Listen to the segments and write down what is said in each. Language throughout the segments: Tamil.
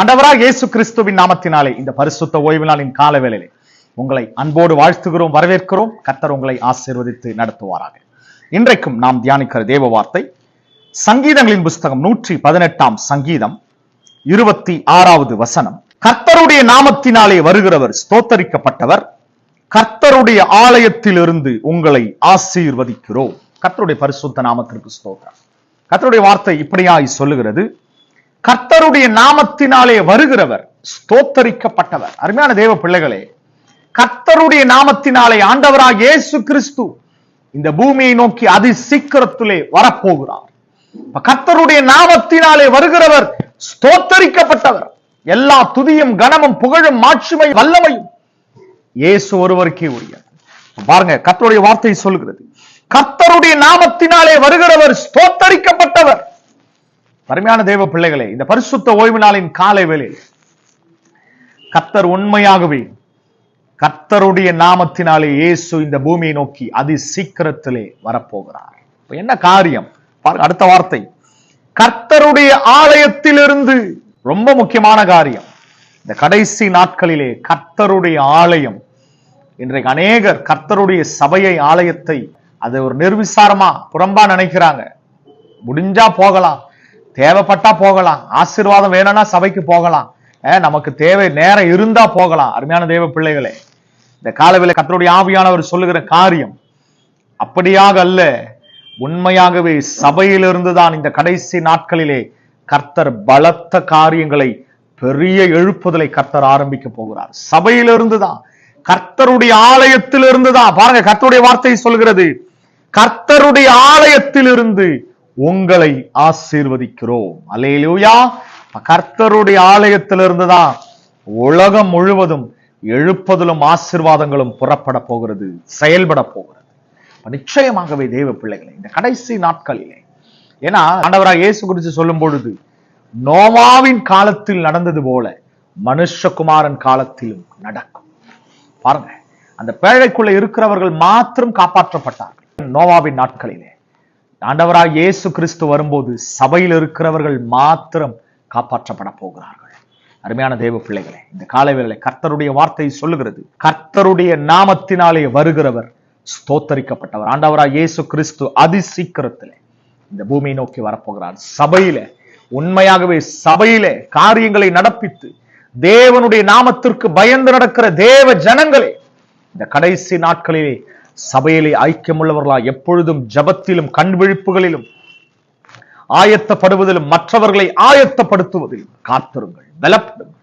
ஆண்டவராக இயேசு கிறிஸ்துவின் நாமத்தினாலே இந்த பரிசுத்த ஓய்வு நாளின் கால வேளையிலே உங்களை அன்போடு வாழ்த்துகிறோம் வரவேற்கிறோம். கர்த்தர் உங்களை ஆசீர்வதித்து நடத்துவாராக. இன்றைக்கும் நாம் தியானிக்கிற தேவ வார்த்தை சங்கீதங்களின் புஸ்தகம் நூற்றி பதினெட்டாம் சங்கீதம் இருபத்தி ஆறாவது வசனம். கர்த்தருடைய நாமத்தினாலே வருகிறவர் ஸ்தோத்தரிக்கப்பட்டவர். கர்த்தருடைய ஆலயத்திலிருந்து உங்களை ஆசீர்வதிக்கிறோம். கர்த்தருடைய பரிசுத்த நாமத்திற்கு ஸ்தோத்திரம். கர்த்தருடைய வார்த்தை இப்படியாய் சொல்லுகிறது. கர்த்தருடைய நாமத்தினாலே வருகிறவர் ஸ்தோத்தரிக்கப்பட்டவர். அருமையான தேவ பிள்ளைகளே கர்த்தருடைய நாமத்தினாலே ஆண்டவராக இயேசு கிறிஸ்து இந்த பூமியை நோக்கி அதி சீக்கிரத்திலே வரப்போகிறார் கர்த்தருடைய நாமத்தினாலே வருகிறவர் ஸ்தோத்தரிக்கப்பட்டவர். எல்லா துதியும் கனமும் புகழும் மாட்சிமை வல்லமையும் இயேசு ஒருவருக்கே உரிய பாருங்க கர்த்தருடைய வார்த்தை சொல்கிறது கர்த்தருடைய நாமத்தினாலே வருகிறவர் ஸ்தோத்தரிக்கப்பட்டவர். அருமையான தேவ பிள்ளைகளே இந்த பரிசுத்த ஓய்வு நாளின் காலை வேளையில் கர்த்தர் உண்மையாகவே கர்த்தருடைய நாமத்தினாலே இயேசு இந்த பூமியை நோக்கி அதி சீக்கிரத்திலே வரப்போகிறார். இப்ப என்ன காரியம்? பாருங்க அடுத்த வார்த்தை. கர்த்தருடைய ஆலயத்திலிருந்து ரொம்ப முக்கியமான காரியம். இந்த கடைசி நாட்களிலே கர்த்தருடைய ஆலயம் இன்றைக்கு அநேகர் கர்த்தருடைய சபையை ஆலயத்தை அதை ஒரு நிர்விசாரமா புறம்பா நினைக்கிறாங்க. முடிஞ்சா போகலாம். தேவைப்பட்டா போகலாம். ஆசீர்வாதம் வேணும்னா சபைக்கு போகலாம். நமக்கு தேவை நேரம் இருந்தா போகலாம். அருமையான தேவ பிள்ளைகளே இந்த காலவேளை கத்தருடைய ஆவியானவர் சொல்லுகிற காரியம் அப்படியாக அல்ல. உண்மையாகவே சபையிலிருந்து தான் இந்த கடைசி நாட்களிலே கர்த்தர் பலத்த காரியங்களை பெரிய எழுப்புதலை கர்த்தர் ஆரம்பிக்க போகிறார். சபையிலிருந்து தான் கர்த்தருடைய ஆலயத்திலிருந்து தான். பாருங்க கர்த்தருடைய வார்த்தை சொல்கிறது கர்த்தருடைய ஆலயத்திலிருந்து உங்களை ஆசீர்வதிக்கிறோம். அலேலூயா கர்த்தருடைய ஆலயத்திலிருந்து தான் உலகம் முழுவதும் எழுப்பதிலும் ஆசீர்வாதங்களும் புறப்பட போகிறது செயல்பட போகிறது. நிச்சயமாகவே தேவ பிள்ளைகளை இந்த கடைசி நாட்களிலே ஏன்னா ஆண்டவராக இயேசு குறித்து சொல்லும் பொழுது நோவாவின் காலத்தில் நடந்தது போல மனுஷகுமாரன் காலத்திலும் நடக்கும். பாருங்க அந்த பேழைக்குள்ள இருக்கிறவர்கள் மாத்திரம் காப்பாற்றப்பட்டார்கள். நோவாவின் நாட்களிலே. ஆண்டவராக இயேசு கிறிஸ்து வரும்போது சபையில் இருக்கிறவர்கள் மாத்திரம் காப்பாற்றப்பட போகிறார்கள். அருமையான தேவ பிள்ளைகளே இந்த காலவேளை கர்த்தருடைய வார்த்தை சொல்லுகிறது. கர்த்தருடைய நாமத்தினாலே வருகிறவர் ஸ்தோத்தரிக்கப்பட்டவர். ஆண்டவராக இயேசு கிறிஸ்து அதி சீக்கிரத்திலே இந்த பூமியை நோக்கி வரப்போகிறார். சபையில உண்மையாகவே சபையில காரியங்களை நடப்பித்து தேவனுடைய நாமத்திற்கு பயந்து நடக்கிற தேவ ஜனங்களே இந்த கடைசி நாட்களிலே சபையிலே ஐக்கியமுள்ளவர்களா எப்பொழுதும் ஜபத்திலும் கண்விழிப்புகளிலும் ஆயத்தப்படுவதிலும் மற்றவர்களை ஆயத்தப்படுத்துவதிலும் காத்திருங்கள் பலப்படுங்கள்.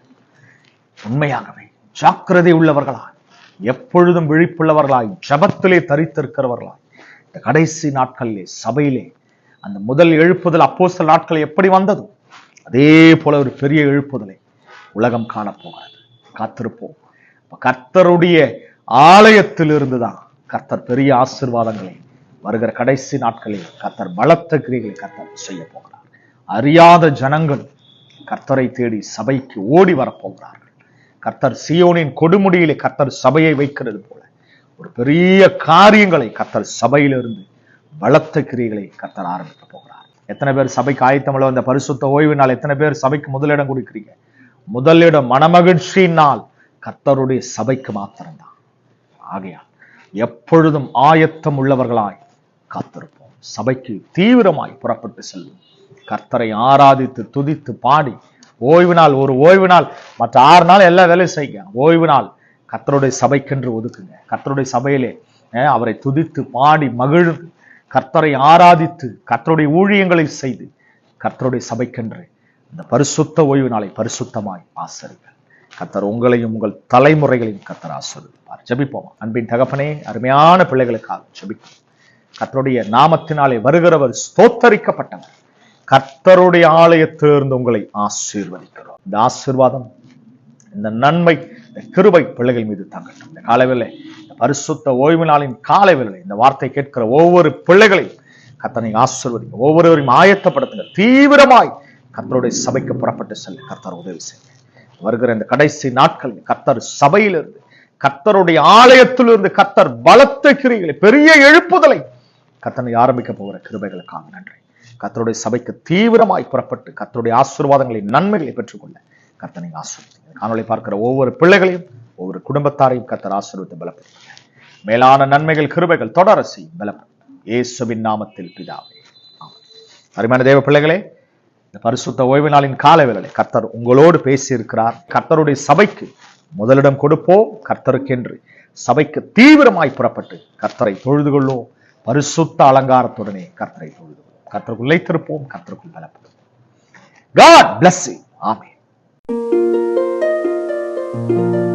உண்மையாகவே ஜாக்கிரதை உள்ளவர்களாய் எப்பொழுதும் விழிப்புள்ளவர்களாய் ஜபத்திலே தரித்திருக்கிறவர்களாய் இந்த கடைசி நாட்களிலே சபையிலே அந்த முதல் எழுப்புதல் அப்போஸ்தல நாட்கள் எப்படி வந்ததோ அதே போல ஒரு பெரிய எழுப்புதலை உலகம் காணப்போகிறது. காத்திருப்போம். கர்த்தருடைய ஆலயத்திலிருந்து தான் கர்த்தர் பெரிய ஆசீர்வாதங்களை வருகிற கடைசி நாட்களில் கர்த்தர் பலத்த கிரிகளை கர்த்தர் செய்ய போகிறார். அறியாத ஜனங்கள் கர்த்தரை தேடி சபைக்கு ஓடி வரப்போகிறார்கள். கர்த்தர் சியோனின் கொடுமுடியிலே கர்த்தர் சபையை வைக்கிறது போல ஒரு பெரிய காரியங்களை கர்த்தர் சபையிலிருந்து பலத்த கிரிகளை கர்த்தர் ஆரம்பிக்க போகிறார். எத்தனை பேர் சபைக்கு ஆயத்தமிழ அந்த பரிசுத்த ஓய்வு நாள் எத்தனை பேர் சபைக்கு முதலிடம் கொடுக்கிறீங்க? முதலிடம் மனமகிழ்ச்சியினால் நாள் கர்த்தருடைய சபைக்கு மாத்திரம்தான். ஆகையால் எப்பொழுதும் ஆயத்தம் உள்ளவர்களாய் காத்திருப்போம். சபைக்கு தீவிரமாய் புறப்பட்டு செல்லும் கர்த்தரை ஆராதித்து துதித்து பாடி ஓய்வு நாள் ஒரு ஓய்வு நாள் மற்ற ஆறு நாள் எல்லா வேலையும் செய்யுங்க. ஓய்வு நாள் கர்த்தருடைய சபைக்கென்று ஒதுக்குங்க. கர்த்தருடைய சபையிலே அவரை துதித்து பாடி மகிழ்ந்து கர்த்தரை ஆராதித்து கர்த்தருடைய ஊழியங்களை செய்து கர்த்தருடைய சபைக்கென்று இந்த பரிசுத்த ஓய்வு நாளை பரிசுத்தமாய் ஆசரிங்கள் கர்த்தர் உங்களையும் உங்கள் தலைமுறைகளையும் கர்த்தர் ஆசிர்வதிப்பார். ஜபிப்போம். அன்பின் தகப்பனே அருமையான பிள்ளைகளுக்காக ஜெபிப்போம் கத்தருடைய நாமத்தினாலே வருகிறவர் ஸ்தோத்தரிக்கப்பட்டவர். கர்த்தருடைய ஆலயத்திலிருந்து உங்களை ஆசீர்வதிக்கிறோம். இந்த ஆசீர்வாதம் இந்த நன்மை இந்த கிருபை பிள்ளைகள் மீது தங்கட்டும். இந்த காலவேளை இந்த பரிசுத்த ஓய்வு நாளின் காலவேளை இந்த வார்த்தை கேட்கிற ஒவ்வொரு பிள்ளைகளையும் கத்தனை ஆசீர்வதிங்க. ஒவ்வொருவரையும் ஆயத்தப்படுத்துங்க. தீவிரமாய் கத்தருடைய சபைக்கு புறப்பட்டு செல்ல கர்த்தர் உதவி செய்யுங்க. வருகிற இந்த கடைசி நாட்கள் கத்தர் சபையிலிருந்து கத்தருடைய ஆலயத்திலிருந்து கத்தர் பலத்த கிரிகளை பெரிய எழுப்புதலை கத்தனை ஆரம்பிக்க போகிற கிருபைகளுக்காக நன்றி. கத்தருடைய சபைக்கு தீவிரமாய் புறப்பட்டு கத்தருடைய ஆசீர்வாதங்களை நன்மைகளை பெற்றுக்கொள்ள கத்தனை ஆசிர்வதிங்க காணொலி பார்க்கிற ஒவ்வொரு பிள்ளைகளையும் ஒவ்வொரு குடும்பத்தாரையும் கத்தர் ஆசீர்வத்தை பலப்படுத்துங்க மேலான நன்மைகள் கிருபைகள் தொடர செய்யும் பலப்படுத்தும் இயேசுவின் நாமத்தில் பிதாவே. அருமையான தேவ பிள்ளைகளே இந்த பரிசுத்த ஓய்வு நாளின் கால கர்த்தர் உங்களோடு பேசி இருக்கிறார் கர்த்தருடைய சபைக்கு முதலிடம் கொடுப்போம். கர்த்தருக்கென்று சபைக்கு தீவிரமாய் புறப்பட்டு கர்த்தரை தொழுது கொள்வோம். பரிசுத்த அலங்காரத்துடனே கர்த்தரை தொழுது கொள்வோம். கர்த்தருக்குள்ளே திருப்போம் கர்த்தருக்குள் பலப்படும் God bless you.